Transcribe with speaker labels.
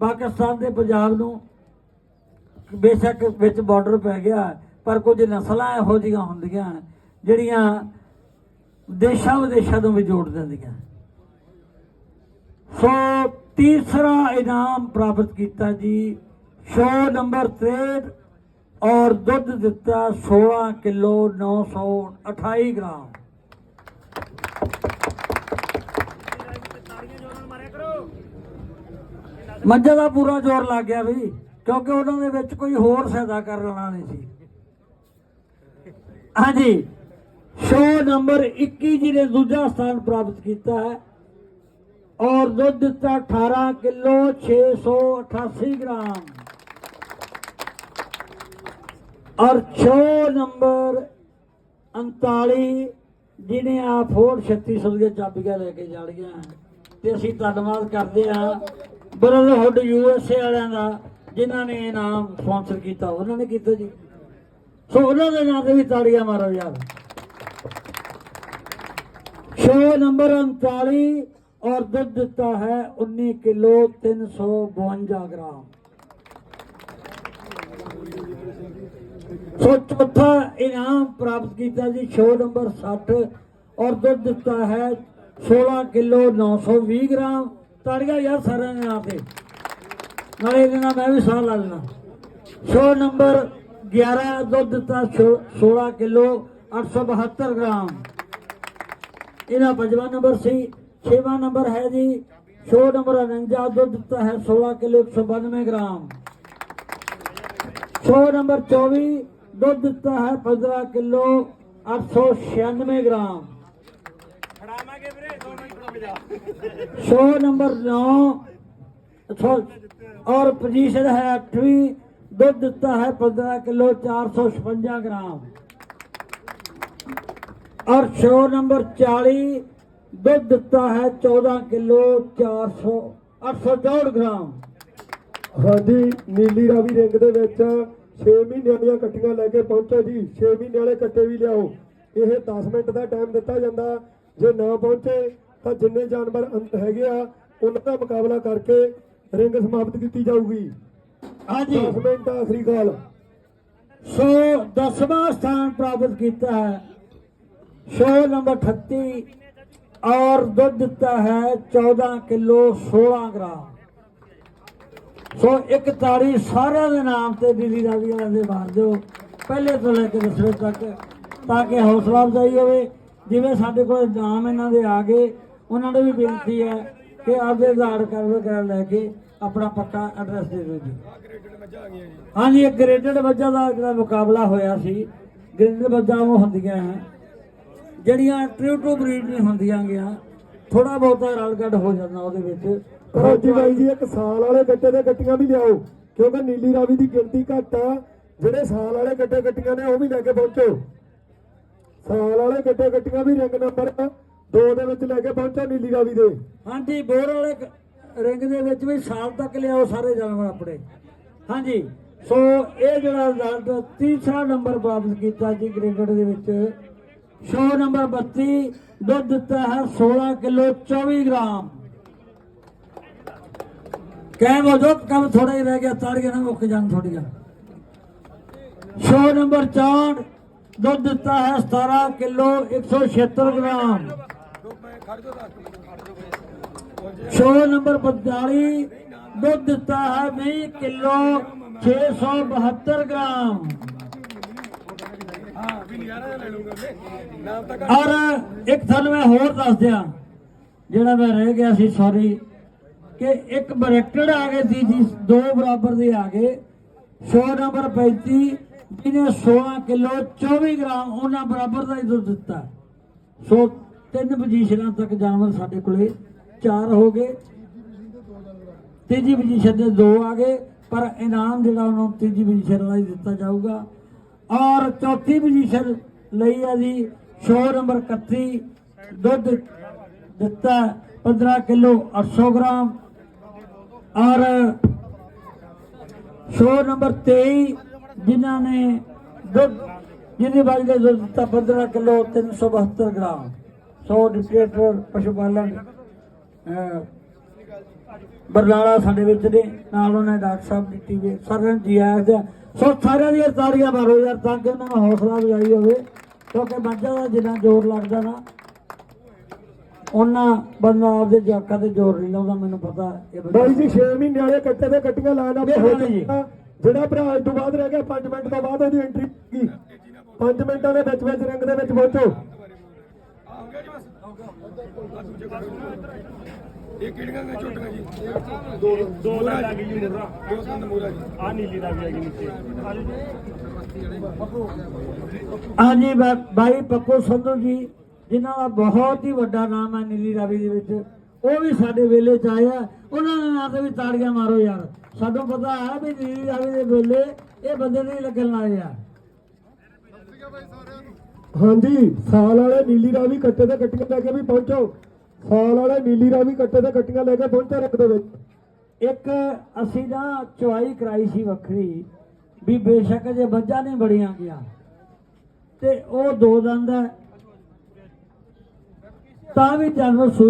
Speaker 1: ਪਾਕਿਸਤਾਨ ਦੇ ਪੰਜਾਬ ਨੂੰ ਬੇਸ਼ੱਕ ਵਿੱਚ ਬਾਰਡਰ ਪੈ ਗਿਆ, ਪਰ ਕੁਝ ਨਸਲਾਂ ਇਹੋ ਜਿਹੀਆਂ ਹੁੰਦੀਆਂ ਜਿਹੜੀਆਂ ਦੇਸ਼ਾਂ ਵਿਦੇਸ਼ਾਂ ਤੋਂ ਵੀ ਜੋੜ ਦਿੰਦੀਆਂ। ਸੋ ਤੀਸਰਾ ਇਨਾਮ ਪ੍ਰਾਪਤ ਕੀਤਾ ਜੀ ਸ਼ੋ ਨੰਬਰ 63 ਔਰ ਦੁੱਧ ਦਿੱਤਾ 16 ਕਿਲੋ 928 ਗ੍ਰਾਮ। ਮੱਝਾਂ ਦਾ ਪੂਰਾ ਜ਼ੋਰ ਲੱਗ ਗਿਆ ਬਈ ਕਿਉਂਕਿ ਉਹਨਾਂ ਦੇ ਵਿੱਚ ਕੋਈ ਹੋਰ ਸਹਾਇਤਾ ਕਰਨ ਵਾਲਾ ਨਹੀਂ ਸੀ। ਹਾਂਜੀ ਸ਼ੋ ਨੰਬਰ 21 ਜੀ ਦੂਜਾ ਸਥਾਨ ਪ੍ਰਾਪਤ ਕੀਤਾ ਹੈ ਔਰ ਦੁੱਧ ਦਿੱਤਾ 18 ਕਿਲੋ 688 ਗ੍ਰਾਮ। ਔਰ ਸ਼ੋ ਨੰਬਰ 39 ਜਿਹਨੇ ਆ ਫੋਰਡ 3600 ਦੀਆਂ ਚਾਬੀਆਂ ਲੈ ਕੇ ਜਾਣੀਆਂ, ਤੇ ਅਸੀਂ ਧੰਨਵਾਦ ਕਰਦੇ ਹਾਂ ਬ੍ਰਦਰਹੁੱਡ ਯੂਐਸਏ ਵਾਲਿਆਂ ਦਾ, ਜਿਨ੍ਹਾਂ ਨੇ ਇਨਾਮ ਸਪਾਂਸਰ ਕੀਤਾ, ਉਹਨਾਂ ਨੇ ਕੀਤਾ ਜੀ। ਸੋ ਉਹਨਾਂ ਦੇ ਨਾਂ ਤੇ ਵੀ ਤਾੜੀਆਂ ਮਾਰੋ ਯਾਰ। ਸ਼ੋ ਨੰਬਰ 39 ਔਰ ਦੁੱਧ ਦਿੱਤਾ ਹੈ 19 ਕਿਲੋ 352 ਗ੍ਰਾਮ। ਸੋ ਚੌਥਾ ਇਨਾਮ ਪ੍ਰਾਪਤ ਕੀਤਾ ਜੀ, ਸ਼ੋ ਨੰਬਰ 60 ਔਰ ਦੁੱਧ ਦਿੱਤਾ ਹੈ 16 ਕਿਲੋ 920 ਗ੍ਰਾਮ। ਤਾੜੀਆਂ ਯਾਰ ਸਾਰਿਆਂ ਦੇ ਨਾਂ ਤੇ ਨਾਲੇ ਇਹਦੇ ਨਾਲ ਮੈਂ ਵੀ ਸਾਹ ਲਾ ਲੈਣਾ ਸ਼ੋ ਨੰਬਰ 11 ਦੁੱਧ ਦਿੱਤਾ ਛੋ- 16 ਕਿਲੋ 872 ਗ੍ਰਾਮ ਇਹਦਾ ਪੰਜਵਾਂ ਨੰਬਰ ਸੀ ਛੇਵਾਂ ਨੰਬਰ ਹੈ ਜੀ ਸ਼ੋ ਨੰਬਰ 49 ਦੁੱਧ ਦਿੱਤਾ ਹੈ 16 ਕਿਲੋ 192 ਗ੍ਰਾਮ ਸ਼ੋ ਨੰਬਰ 24 ਦੁੱਧ ਦਿੱਤਾ ਹੈ 15 ਕਿਲੋ 896 ਗ੍ਰਾਮ
Speaker 2: ਫੜਾਵਾਂਗੇ ਵੀਰੇ 2 ਮਿੰਟ ਰੁਕ ਜਾ
Speaker 1: ਸ਼ੋ ਨੰਬਰ 9 ਔਰ ਪੋਜੀਸ਼ਨ ਹੈ 8ਵੀਂ ਦੁੱਧ ਦਿੱਤਾ ਹੈ 15 ਕਿਲੋ 456 ਗ੍ਰਾਮ। ਔਰ ਸ਼ੋ ਨੰਬਰ 40 ਦੁੱਧ ਦਿੱਤਾ ਹੈ 14 ਕਿਲੋ 400 864 ਗ੍ਰਾਮ।
Speaker 3: ਹਾਂਜੀ, ਨੀਲੀ ਰਾਵੀ ਰਿੰਗ ਦੇ ਵਿੱਚ 6 ਮਹੀਨਿਆਂ ਦੀਆਂ ਕੱਟੀਆਂ ਲੈ ਕੇ ਪਹੁੰਚੋ ਜੀ। 6 ਮਹੀਨੇ ਵਾਲੇ ਕੱਟੇ ਵੀ ਲਿਆਓ। ਇਹ 10 ਮਿੰਟ ਦਾ ਟਾਈਮ ਦਿੱਤਾ ਜਾਂਦਾ। ਜੇ ਨਾ ਪਹੁੰਚੇ ਤਾਂ ਜਿੰਨੇ ਜਾਨਵਰ ਅੰਤ ਹੈਗੇ ਆ ਉਹਨਾਂ ਦਾ ਮੁਕਾਬਲਾ ਕਰਕੇ ਰਿੰਗ ਸਮਾਪਤ ਕੀਤੀ ਜਾਊਗੀ।
Speaker 1: ਹਾਂਜੀ।
Speaker 3: 10 ਮਿੰਟ ਆਖਰੀ ਕਾਲ।
Speaker 1: ਸੋ ਦਸਵਾਂ ਸਥਾਨ ਪ੍ਰਾਪਤ ਕੀਤਾ ਹੈ। ਸ਼ੋ ਨੰਬਰ 38 ਔਰ ਦੁੱਧ ਦਿੱਤਾ ਹੈ 14 ਕਿਲੋ 16 ਗ੍ਰਾਮ। ਸੋ ਇੱਕ ਤਾੜੀ ਸਾਰਿਆਂ ਦੇ ਨਾਮ ਤੇ ਦਿੱਲੀ ਰਾਵੀ ਵਾਲਿਆਂ ਦੇ ਮਾਰ ਦਿਓ। ਪਹਿਲੇ ਤੋਂ ਲੈ ਕੇ ਦਸਵੇਂ ਤੱਕ ਤਾਂ ਕਿ ਹੌਸਲਾ ਅਫਜ਼ਾਈ ਹੋਵੇ। ਜਿਵੇਂ ਸਾਡੇ ਕੋਲ ਨਾਮ ਇਹਨਾਂ ਦੇ ਆ ਗਏ, ਉਹਨਾਂ ਨੂੰ ਵੀ ਬੇਨਤੀ ਹੈ ਕਿ ਆਪਦੇ ਆਧਾਰ ਕਾਰਡ ਵਗੈਰਾ ਲੈ ਕੇ ਆਪਣਾ ਪੱਕਾ ਐਡਰੈਸ ਦੇ ਦਿਓ ਜੀ। ਹਾਂਜੀ ਇੱਕ ਗ੍ਰੇਡਡ ਬੱਚਾ ਦਾ ਜਿਹੜਾ ਮੁਕਾਬਲਾ ਹੋਇਆ ਸੀ ਗ੍ਰੇਡਡ ਬੱਚਾ ਉਹ ਹੁੰਦੀਆਂ ਹੈ। ਜਿਹੜੀਆਂ ਟਰੂ ਟੂ ਬਰੀਡ ਨਹੀਂ ਹੁੰਦੀਆਂ ਗਿਆ ਥੋੜਾ ਬਹੁਤਾ ਰਲ ਰਲਗੜ ਹੋ ਜਾਂਦਾ ਉਹਦੇ ਵਿੱਚ।
Speaker 3: ਕਰੋ ਜੀ ਬਾਈ ਜੀ, ਇੱਕ ਸਾਲ ਵਾਲੇ ਗੱਟੇ ਦੇ ਗੱਟੀਆਂ ਵੀ ਲਿਆਓ, ਕਿਉਂਕਿ ਨੀਲੀ ਰਾਵੀ ਦੀ ਗਿਣਤੀ ਘੱਟ ਆ। ਜਿਹੜੇ ਸਾਲ ਵਾਲੇ ਗੱਟੇ ਗੱਟੀਆਂ ਨੇ, ਉਹ ਵੀ ਲੈ ਕੇ ਪਹੁੰਚੋ। ਸਾਲ ਵਾਲੇ ਗੱਟੇ ਗੱਟੀਆਂ ਵੀ ਰਿੰਗ ਨੰਬਰ 2 ਦੇ ਵਿੱਚ ਲੈ ਕੇ ਪਹੁੰਚੋ ਨੀਲੀ ਰਾਵੀ ਦੇ।
Speaker 1: ਹਾਂਜੀ, ਬੋਰ ਵਾਲੇ ਕ- ਰਿੰਗ ਦੇ ਵਿੱਚ ਵੀ ਸਾਲ ਤੱਕ ਲਿਆਓ ਸਾਰੇ ਜਾਨਵਰ ਆਪਣੇ। ਹਾਂਜੀ, ਸੋ ਇਹ ਜਿਹੜਾ ਰਿਜ਼ਲਟ ਤੀਸਰਾ ਨੰਬਰ ਪ੍ਰਾਪਤ ਕੀਤਾ ਜੀ ਗ੍ਰੇਡਡ ਦੇ ਵਿੱਚ। ਸ਼ੋ ਨੰਬਰ 32 ਦੁੱਧ ਦਿੱਤਾ ਹੈ 16 ਕਿਲੋ 24 ਗ੍ਰਾਮ। ਕਹਿ ਮੋਜੋ, ਕੰਮ ਥੋੜਾ ਹੀ ਰਹਿ ਗਿਆ, ਤਾੜੀਆਂ ਨਾ ਮੁੱਕ ਜਾਣ ਥੋੜੀਆਂ ਸ਼ੋ ਨੰਬਰ 4 ਦੁੱਧ ਦਿੱਤਾ ਹੈ 17 ਕਿਲੋ 176 ਗ੍ਰਾਮ। ਸ਼ੋ ਨੰਬਰ 45 ਦੁੱਧ ਦਿੱਤਾ ਹੈ 20 ਕਿਲੋ 672 ਗ੍ਰਾਮ
Speaker 2: ਹਾਂ ਵੀ
Speaker 1: ਔਰ ਇੱਕ ਤੁਹਾਨੂੰ ਮੈਂ ਹੋਰ ਦੱਸ ਦਿਆਂ, ਜਿਹੜਾ ਮੈਂ ਰਹਿ ਗਿਆ ਸੀ ਸੌਰੀ ਕਿ ਇੱਕ ਬਰੈਕਟਡ ਆ ਗਏ ਸੀ ਜੀ, ਦੋ ਬਰਾਬਰ ਦੇ ਆ ਗਏ। ਸ਼ੋ ਨੰਬਰ 35 ਜਿਹਨੇ 16 ਕਿਲੋ 24 ਗ੍ਰਾਮ ਉਹਨਾਂ ਬਰਾਬਰ ਦਾ ਹੀ ਦੁੱਧ ਦਿੱਤਾ। ਸੋ ਤਿੰਨ ਪੋਜੀਸ਼ਨਾਂ ਤੱਕ ਜਾਨਵਰ ਸਾਡੇ ਕੋਲੇ ਚਾਰ ਹੋ ਗਏ। ਤੀਜੀ ਪੋਜੀਸ਼ਨ ਦੇ ਦੋ ਆ ਗਏ, ਪਰ ਇਨਾਮ ਜਿਹੜਾ ਉਹਨਾਂ ਨੂੰ ਤੀਜੀ ਪੋਜੀਸ਼ਨ ਵਾਲਾ ਹੀ ਦਿੱਤਾ ਜਾਊਗਾ। ਔਰ ਚੌਥੀ ਪੋਜੀਸ਼ਨ ਲਈ ਆ ਜੀ, ਸ਼ੋਅ ਨੰਬਰ 31 ਦੁੱਧ ਦਿੱਤਾ 15 ਕਿਲੋ 800 ਗ੍ਰਾਮ। ਔਰ ਸ਼ੋ ਨੰਬਰ 23 ਜਿਨ੍ਹਾਂ ਨੇ ਦੁੱਧ ਜਿਹਦੀ ਬਾਜੀ ਦਾ ਦੁੱਧ ਦਿੱਤਾ 15 ਕਿਲੋ 372 ਗ੍ਰਾਮ ਸੋ ਡਿਕਟੇਟਰ ਪਸ਼ੂ ਪਾਲਣ ਬਰਨਾਲਾ ਸਾਡੇ ਵਿੱਚ ਨੇ ਨਾਲ ਉਹਨੇ ਡਾਕਟਰ ਸਾਹਿਬ ਦਿੱਤੀ ਵੀ ਸਾਰਿਆਂ ਨੂੰ ਜੀ ਆਇਆਂ ਦਾ ਸੋ ਸਾਰਿਆਂ ਦੀਆਂ ਤਾੜੀਆਂ ਮਾਰੋ ਯਾਰ ਤਾਂ ਕਿ ਉਹਨਾਂ ਨੂੰ ਹੌਸਲਾ ਵਜਾਈ ਹੋਵੇ ਕਿਉਂਕਿ ਮੱਝਾਂ ਦਾ ਜਿੰਨਾ ਜ਼ੋਰ ਲੱਗਦਾ ਨਾ ਉਹਨਾਂ ਬੰਦਾ ਆਪਦੇ ਜਵਾਕਾਂ ਤੇ ਜ਼ੋਰ ਨਹੀਂ ਲਾਉਂਦਾ ਮੈਨੂੰ ਪਤਾ ਇਹ
Speaker 3: ਬਾਈ ਜੀ 6 ਮਹੀਨੇ ਵਾਲੇ ਕੱਟੇ ਦੇ ਕੱਟੀਆਂ ਲਾਈਨ ਅਪ ਹੋ
Speaker 1: ਜੀ।
Speaker 3: ਜਿਹੜਾ ਭਰਾ ਇਸ ਤੋਂ ਬਾਅਦ ਰਹਿ ਗਿਆ 5 ਮਿੰਟ ਤੋਂ ਬਾਅਦ ਉਹਦੀ ਐਂਟਰੀ ਕੀ? 5 ਮਿੰਟਾਂ ਦੇ ਵਿੱਚ ਵਿੱਚ ਰਿੰਗ ਦੇ ਵਿੱਚ ਪਹੁੰਚੋ।
Speaker 4: ਇਹ ਕਿਹੜੀਆਂ ਨੇ ਛੋਟੀਆਂ ਜੀ?
Speaker 2: ਦੋ ਦੋ ਦਾ ਲੱਗ ਗਈ ਮੁਰਰਾ
Speaker 4: ਦੋ ਤਿੰਨ ਮੂਰਾ ਜੀ?
Speaker 2: ਆ ਨੀਲੀ ਦਾ ਵੀ ਹੈਗੀ ਨੀਚੇ।
Speaker 1: ਹਾਂਜੀ ਬਾ- ਬਾਈ ਪੱਪੂ ਸੰਧੂ ਜੀ ਜਿਨ੍ਹਾਂ ਦਾ ਬਹੁਤ ਹੀ ਵੱਡਾ ਨਾਮ ਹੈ ਨੀਲੀ ਰਾਵੀ ਦੇ ਵਿੱਚ। ਉਹ ਵੀ ਸਾਡੇ ਵੇਲੇ ਚ ਆਏ ਆ। ਉਹਨਾਂ ਦੇ ਨਾਂ ਤੇ ਵੀ ਤਾੜੀਆਂ ਮਾਰੋ ਯਾਰ। ਸਾਨੂੰ ਪਤਾ ਹੈ ਵੀ ਨੀਲੀ ਰਾਵੀ ਦੇ ਵੇਲੇ ਇਹ ਬੰਦੇ ਨਹੀਂ ਲੱਗਣ ਵਾਲੇ ਆ।
Speaker 3: ਹਾਂਜੀ ਸਾਲ ਵਾਲੇ ਨੀਲੀ ਰਾਵੀ ਕੱਟੇ ਦੇ ਕੱਟੀਆਂ ਲੈ ਕੇ ਵੀ ਪਹੁੰਚੋ। ਸਾਲ ਵਾਲੇ ਨੀਲੀ ਰਾਵੀ ਕੱਟੇ ਦੇ ਕੱਟੀਆਂ ਲੈ ਕੇ ਪਹੁੰਚੋ ਰਿੰਗ ਦੇ ਵਿੱਚ।
Speaker 1: ਇੱਕ ਅਸੀਂ ਨਾ ਚੁਆਈ ਕਰਾਈ ਸੀ ਵੱਖਰੀ ਵੀ ਬੇਸ਼ੱਕ ਜੇ ਬੱਜਾ ਨਹੀਂ ਬੜੀਆਂ ਗਿਆ। ਤੇ ਉਹ ਦੋ ਦੰਦ ਹੈ। ਤਾਂ ਵੀ ਸੂਈ